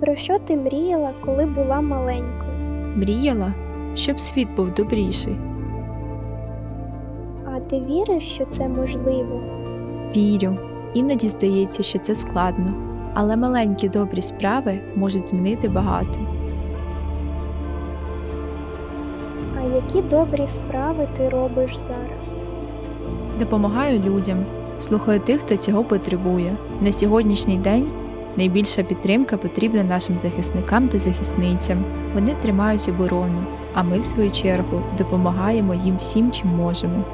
Про що ти мріяла, коли була маленькою? Мріяла, щоб світ був добріший. А ти віриш, що це можливо? Вірю, іноді здається, що це складно, але маленькі добрі справи можуть змінити багато. А які добрі справи ти робиш зараз? Допомагаю людям, слухаю тих, хто цього потребує. На сьогоднішній день найбільша підтримка потрібна нашим захисникам та захисницям. Вони тримають оборону, а ми, в свою чергу, допомагаємо їм всім, чим можемо.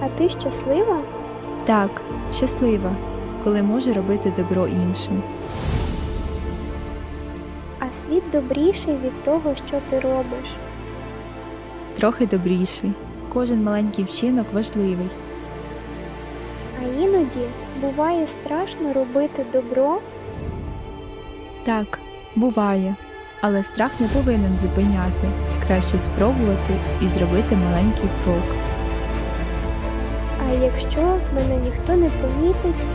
А ти щаслива? Так, щаслива, коли можу робити добро іншим. А світ добріший від того, що ти робиш. Трохи добріший. Кожен маленький вчинок важливий. А іноді буває страшно робити добро. Так, буває, але страх не повинен зупиняти. Краще спробувати і зробити маленький крок. А якщо мене ніхто не помітить,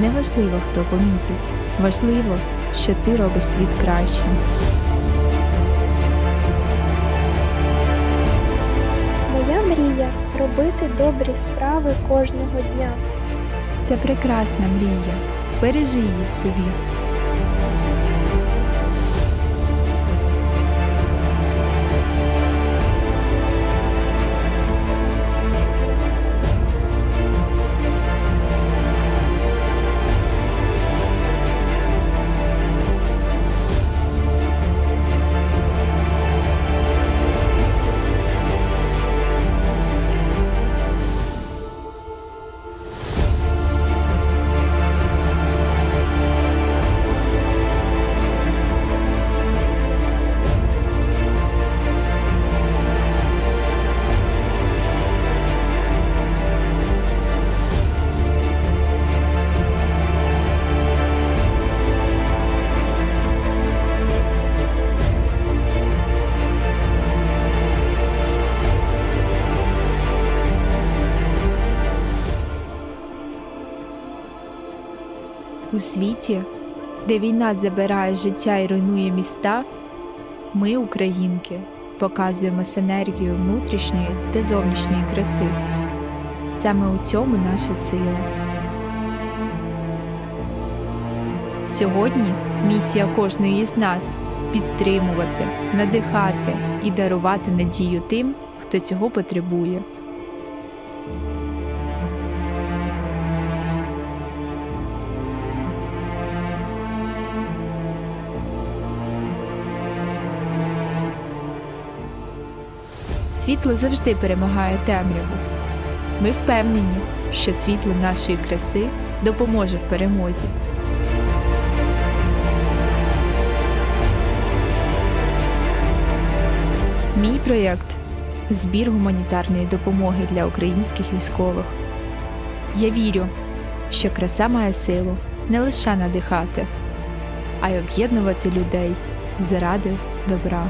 Неважливо, хто помітить. Важливо, що ти робиш світ кращим. моя мрія робити добрі справи кожного дня. Це прекрасна мрія. Бережи її в собі. У світі, де війна забирає життя і руйнує міста, ми, українки, показуємо синергію внутрішньої та зовнішньої краси. Саме у цьому наша сила. Сьогодні місія кожної з нас підтримувати, надихати і дарувати надію тим, хто цього потребує. Світло завжди перемагає темряву. Ми впевнені, що світло нашої краси допоможе в перемозі. Мій проєкт збір гуманітарної допомоги для українських військових. Я вірю, що краса має силу не лише надихати, а й об'єднувати людей заради добра.